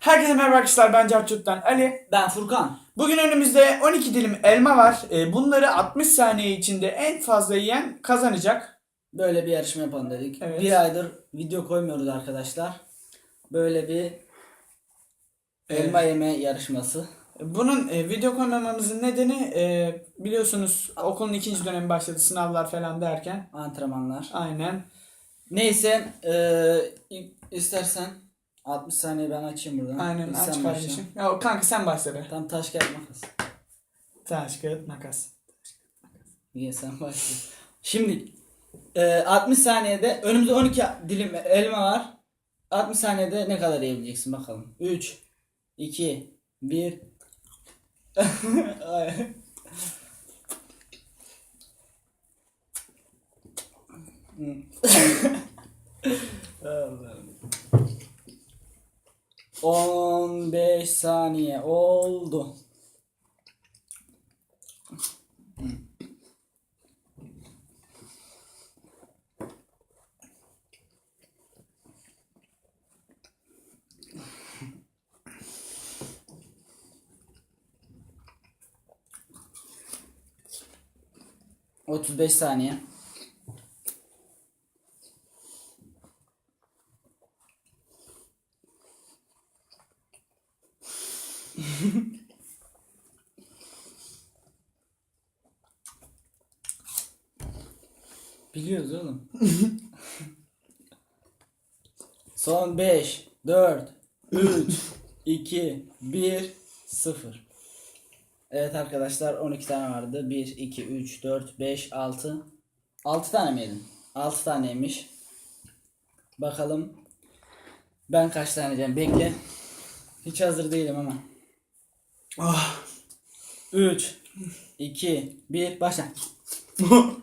Herkese merhaba arkadaşlar ben Carçut'tan Ali. Ben Furkan. Bugün önümüzde 12 dilim elma var. Ee, Bunları 60 saniye içinde en fazla yiyen kazanacak. Böyle bir yarışma yapalım dedik. Evet. Bir aydır video koymuyoruz arkadaşlar. Böyle bir elma yeme yarışması. Bunun e, video koymamamızın nedeni e, biliyorsunuz okulun ikinci dönemi başladı sınavlar falan derken. Antrenmanlar. Aynen. Neyse i- istersen 60 saniye ben açayım buradan. Aynen Biz aç kardeşim. Ya, kanka sen başla. Tam taş kağıt makas. Taş kağıt makas. Niye sen başla. Şimdi eee, 60 saniyede önümüzde 12 dilim elma var. 60 saniyede ne kadar yiyebileceksin bakalım. 3 2 1 Ay. Allah'ım. 15 saniye oldu. Otuz beş saniye. Biliyoruz oğlum. Son 5, 4, 3, 2, 1, 0. Evet arkadaşlar 12 tane vardı. 1, 2, 3, 4, 5, 6. 6 tane mi yedin? 6 taneymiş. Bakalım ben kaç tane yiyeceğim. Bekle. Hiç hazır değilim ama. Ah. 3, 2, 1, başla.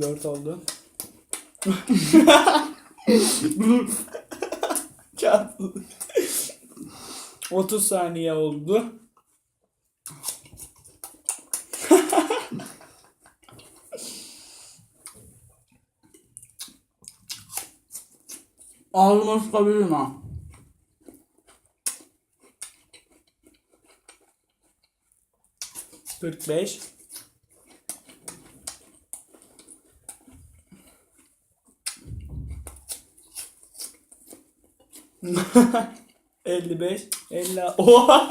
Dört oldu. Çarpıldı. 30 saniye oldu. Ağzıma sıkabilirim ha. Kırk beş. Ha ha ha. 55, 50. Oha!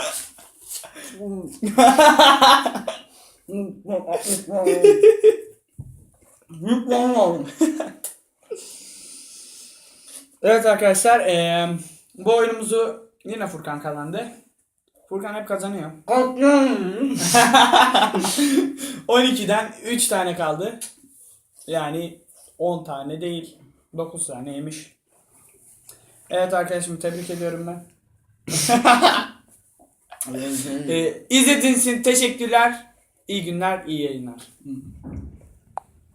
evet arkadaşlar eee, bu oyunumuzu yine Furkan kazandı. Furkan hep kazanıyor. 12'den 3 tane kaldı. Yani 10 tane değil. 9 tane yemiş. Evet arkadaşım tebrik ediyorum ben. Ee, izlediğiniz için teşekkürler. İyi günler, iyi yayınlar.